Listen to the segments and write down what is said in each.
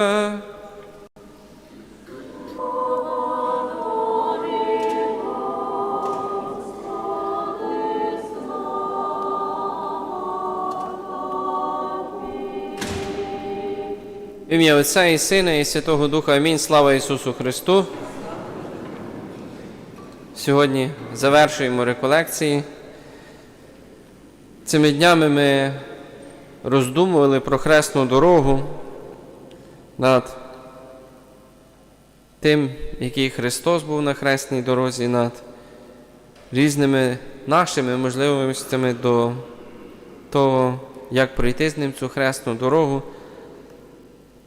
Ім'я Отця і Сина, і Святого Духа. Амінь. Слава Ісусу Христу. Сьогодні завершуємо реколекції. Цими днями ми роздумували про хресну дорогу над тим, який Христос був на хресній дорозі, над різними нашими можливостями до того, як пройти з ним цю хресну дорогу.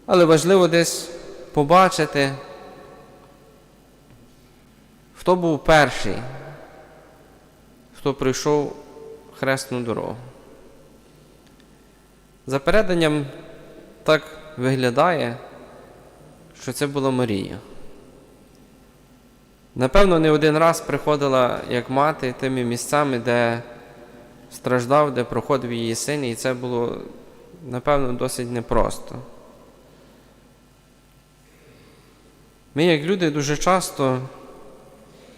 Але важливо десь побачити, хто був перший, хто пройшов хресну дорогу. За переданням так виглядає, що це була Марія. Напевно, не один раз приходила як мати тими місцями, де страждав, де проходив її син, і це було, напевно, досить непросто. Ми, як люди, дуже часто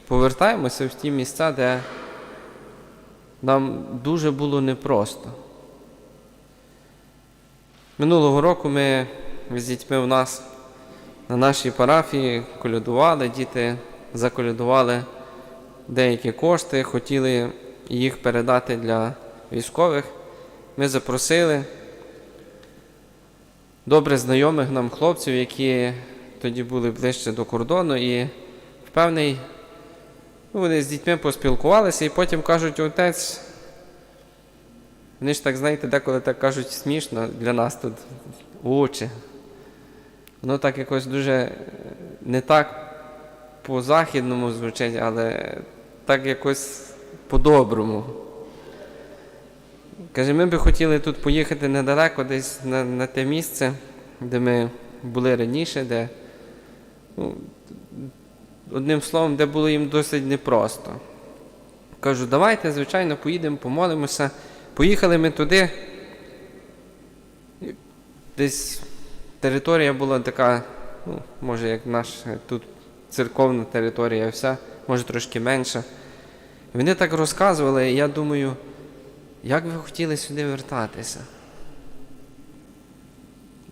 повертаємося в ті місця, де нам дуже було непросто. Минулого року ми з дітьми у нас на нашій парафії колядували, діти заколядували деякі кошти, хотіли їх передати для військових. Ми запросили добре знайомих нам хлопців, які тоді були ближче до кордону, і в ну, вони з дітьми поспілкувалися, і потім кажуть, отець. Вони ж так, знаєте, деколи так кажуть смішно для нас тут очі. Воно так якось дуже е, не так по-західному звучить, але так якось по-доброму. Каже, ми би хотіли тут поїхати недалеко, десь на, на те місце, де ми були раніше, де, ну, одним словом, де було їм досить непросто. Кажу, давайте, звичайно, поїдемо, помолимося. Поїхали ми туди. Десь територія була така, ну, може, як наша тут церковна територія, вся, може трошки менша. Вони так розказували, і я думаю, як ви хотіли сюди вертатися?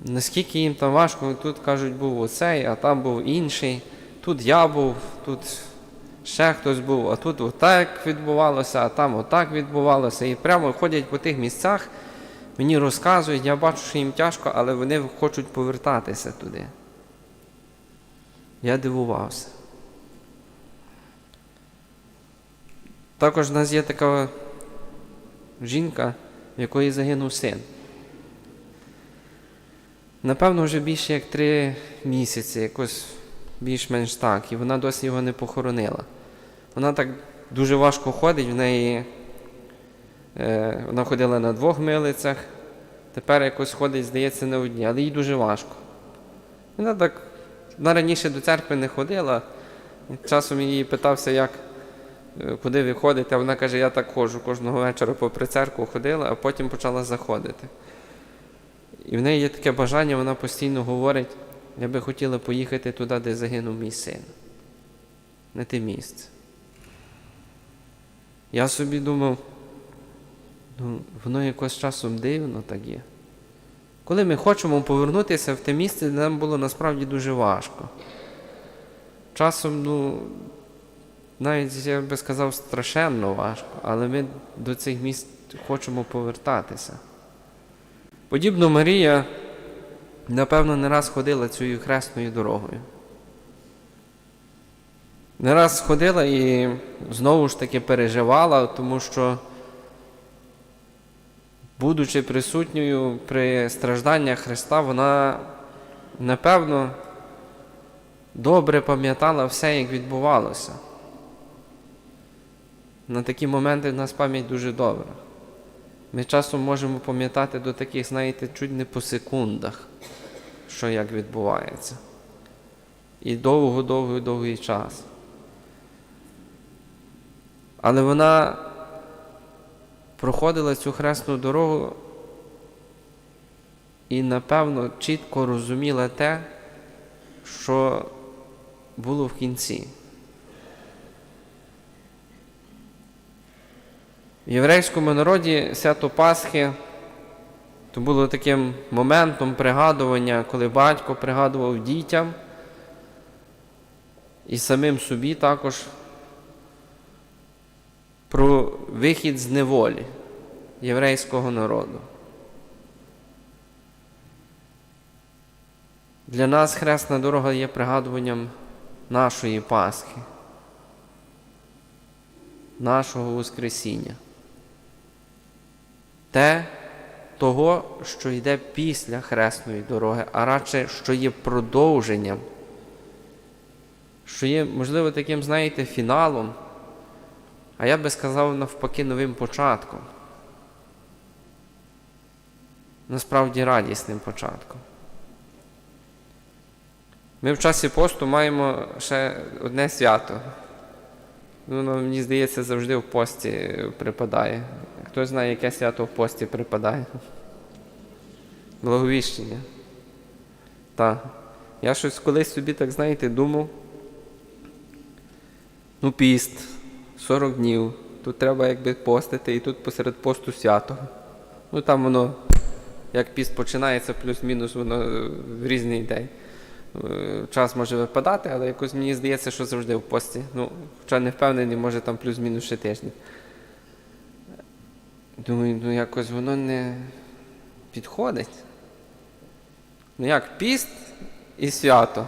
Наскільки їм там важко, тут кажуть, був оцей, а там був інший, тут я був, тут ще хтось був, а тут отак відбувалося, а там отак відбувалося. І прямо ходять по тих місцях, мені розказують, я бачу, що їм тяжко, але вони хочуть повертатися туди. Я дивувався. Також в нас є така жінка, в якої загинув син. Напевно, вже більше як три місяці, якось більш-менш так, і вона досі його не похоронила. Вона так дуже важко ходить, в неї е, вона ходила на двох милицях, тепер якось ходить, здається, на одній, але їй дуже важко. Вона так вона раніше до церкви не ходила. Часом її питався, як, е, куди ви ходите, а вона каже, я так ходжу кожного вечора попри церкву ходила, а потім почала заходити. І в неї є таке бажання, вона постійно говорить, я би хотіла поїхати туди, де загинув мій син. На те місце. Я собі думав, ну, воно якось часом дивно так є. Коли ми хочемо повернутися в те місце, де нам було насправді дуже важко. Часом, ну, навіть я би сказав, страшенно важко, але ми до цих місць хочемо повертатися. Подібно Марія, напевно, не раз ходила цією хресною дорогою. Не раз ходила і знову ж таки переживала, тому що, будучи присутньою при стражданнях Христа, вона, напевно, добре пам'ятала все, як відбувалося. На такі моменти в нас пам'ять дуже добра. Ми часом можемо пам'ятати до таких, знаєте, чуть не по секундах, що як відбувається. І довго-довгий-довгий час. Але вона проходила цю хресну дорогу і, напевно, чітко розуміла те, що було в кінці. В єврейському народі свято Пасхи то було таким моментом пригадування, коли батько пригадував дітям і самим собі також про вихід з неволі єврейського народу. Для нас хресна дорога є пригадуванням нашої Пасхи, нашого Воскресіння. Те, того, що йде після хресної дороги, а радше, що є продовженням, що є, можливо, таким, знаєте, фіналом, а я би сказав навпаки новим початком. Насправді радісним початком. Ми в часі посту маємо ще одне свято. Воно, мені здається, завжди в пості припадає. Хто знає, яке свято в пості припадає? Благовіщення. Так. Я щось колись собі, так знаєте, думав. Ну, піст, 40 днів. Тут треба якби постити, і тут посеред посту свято. Ну там воно, як піст починається, плюс-мінус, воно е, в різний день. Е, Час може випадати, але якось мені здається, що завжди в пості. Ну, хоча не впевнений, може там плюс-мінус ще тиждень. Думаю, ну якось воно не підходить. Ну як, піст і свято.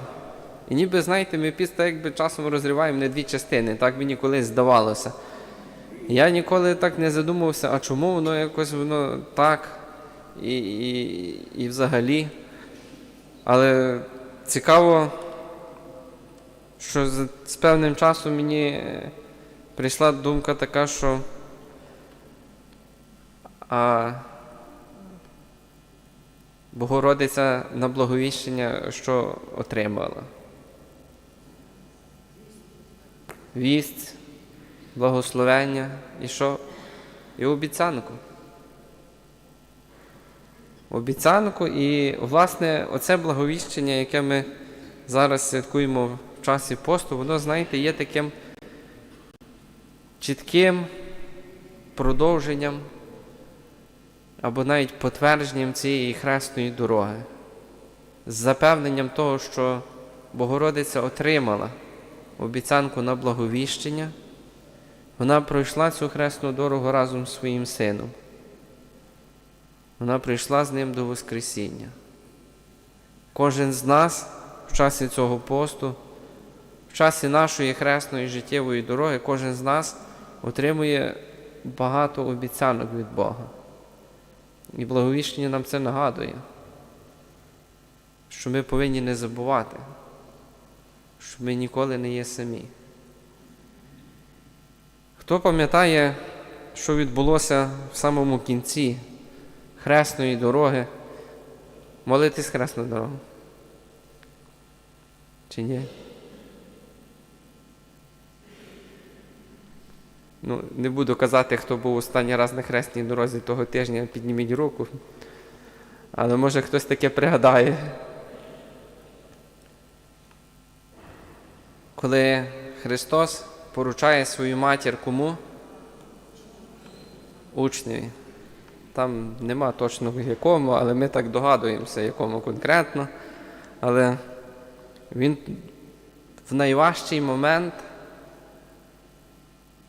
І ніби, знаєте, ми піст якби часом розриваємо на дві частини, так мені колись здавалося. Я ніколи так не задумувався, а чому воно якось воно так і, і, і взагалі. Але цікаво, що з, з певним часом мені е, прийшла думка така, що а Богородиця на благовіщення що отримала? Вість, благословення і що? І обіцянку. Обіцянку і, власне, оце благовіщення, яке ми зараз святкуємо в часі посту, воно, знаєте, є таким чітким продовженням або навіть потвердженням цієї хресної дороги, з запевненням того, що Богородиця отримала обіцянку на благовіщення, вона пройшла цю хресну дорогу разом з своїм сином. Вона прийшла з ним до Воскресіння. Кожен з нас в часі цього посту, в часі нашої хресної життєвої дороги, кожен з нас отримує багато обіцянок від Бога. І благовіщення нам це нагадує, що ми повинні не забувати, що ми ніколи не є самі. Хто пам'ятає, що відбулося в самому кінці хресної дороги, молитись хресну дорогу? Чи ні? Ну, не буду казати, хто був останній раз на хресній дорозі того тижня, підніміть руку. Але може хтось таке пригадає. Коли Христос поручає свою матір кому? Учневі. Там нема точного якому, але ми так догадуємося, якому конкретно. Але він в найважчий момент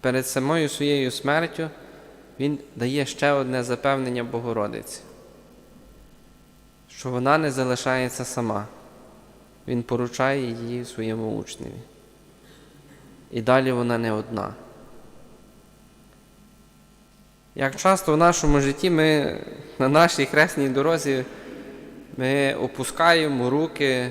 перед самою своєю смертю він дає ще одне запевнення Богородиці, що вона не залишається сама. Він поручає її своєму учневі. І далі вона не одна. Як часто в нашому житті ми на нашій хресній дорозі ми опускаємо руки,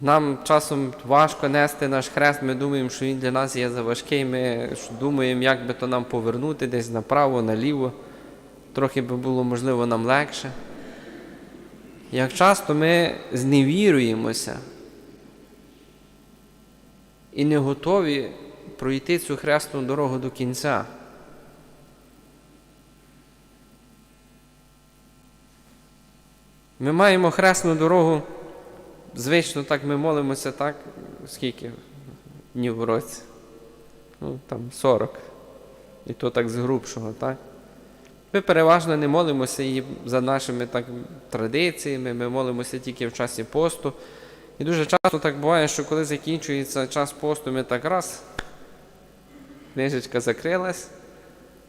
нам часом важко нести наш хрест, ми думаємо, що він для нас є заважкий, ми думаємо, як би то нам повернути десь направо, наліво, трохи би було, можливо, нам легше. Як часто ми зневіруємося і не готові пройти цю хресну дорогу до кінця. Ми маємо хресну дорогу. Звично так ми молимося, так? Скільки днів в році? Ну, там 40. І то так з грубшого, так? Ми переважно не молимося і за нашими так, традиціями, ми молимося тільки в часі посту. І дуже часто так буває, що коли закінчується час посту, ми так раз, книжечка закрилась,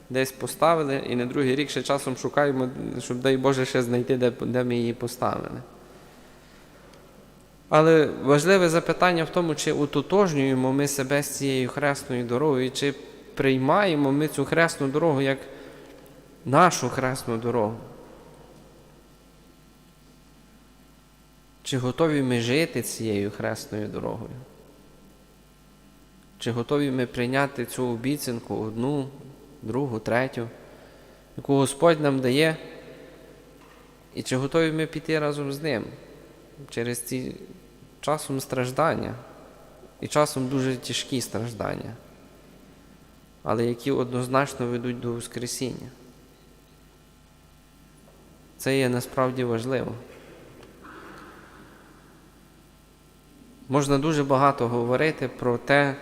десь поставили, і на другий рік ще часом шукаємо, щоб, дай Боже, ще знайти, де, де ми її поставили. Але важливе запитання в тому, чи утотожнюємо ми себе з цією хресною дорогою, чи приймаємо ми цю хресну дорогу як нашу хресну дорогу. Чи готові ми жити цією хресною дорогою? Чи готові ми прийняти цю обіцянку одну, другу, третю, яку Господь нам дає? І чи готові ми піти разом з ним через ці часом страждання і часом дуже тяжкі страждання, але які однозначно ведуть до Воскресіння? Це є насправді важливо. Можна дуже багато говорити про те,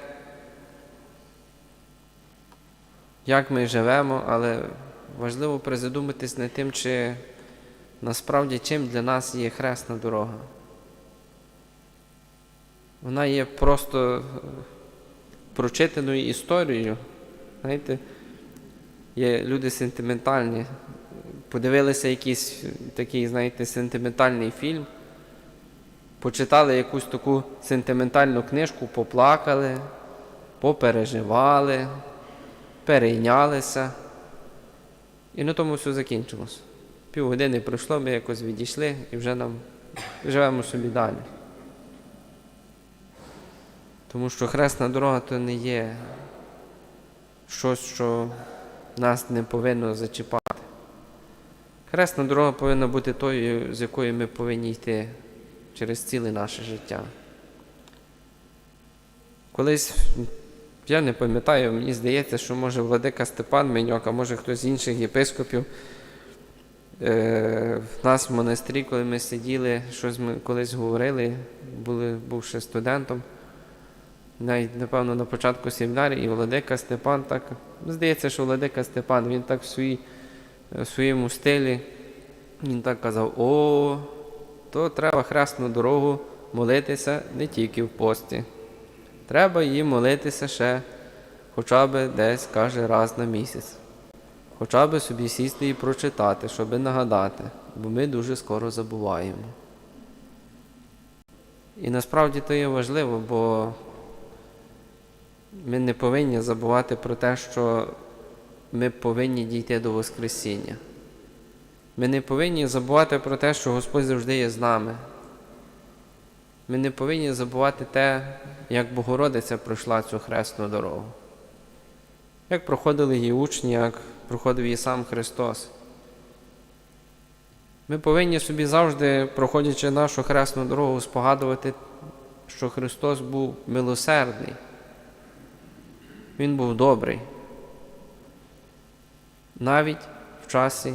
як ми живемо, але важливо призадуматись над тим, чи насправді чим для нас є хресна дорога. Вона є просто прочитаною історією. Знаєте, є люди сентиментальні, подивилися якийсь такий, знаєте, сентиментальний фільм, почитали якусь таку сентиментальну книжку, поплакали, попереживали, перейнялися. І на тому все закінчилось. Півгодини пройшло, ми якось відійшли і вже нам живемо собі далі. Тому що хресна дорога то не є щось, що нас не повинно зачіпати. Хресна дорога повинна бути тою, з якою ми повинні йти через ціле наше життя. Колись, я не пам'ятаю, мені здається, що може владика Степан Меньок, а може хтось з інших єпископів. Е, в нас в монастирі, коли ми сиділи, щось ми колись говорили, були, був ще студентом. Навіть, напевно, на початку семінарії, і Владика Степан так. Здається, що Владика Степан, він так в, свої, в своєму стилі, він так казав: о, то треба хресну дорогу молитися не тільки в пості. Треба її молитися ще хоча б десь, каже, раз на місяць. Хоча б собі сісти і прочитати, щоб нагадати, бо ми дуже скоро забуваємо. І насправді то є важливо, бо ми не повинні забувати про те, що ми повинні дійти до Воскресіння. Ми не повинні забувати про те, що Господь завжди є з нами. Ми не повинні забувати те, як Богородиця пройшла цю хресну дорогу. Як проходили її учні, як проходив її сам Христос. Ми повинні собі завжди, проходячи нашу хресну дорогу, спогадувати, що Христос був милосердний. Він був добрий. Навіть в часі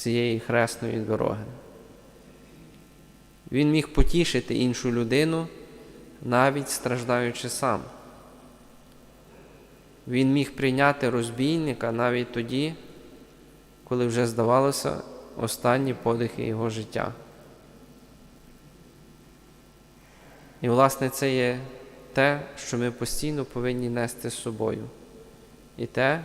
цієї хресної дороги. Він міг потішити іншу людину, навіть страждаючи сам. Він міг прийняти розбійника навіть тоді, коли вже здавалося останні подихи його життя. І, власне, це є те, що ми постійно повинні нести з собою. І те,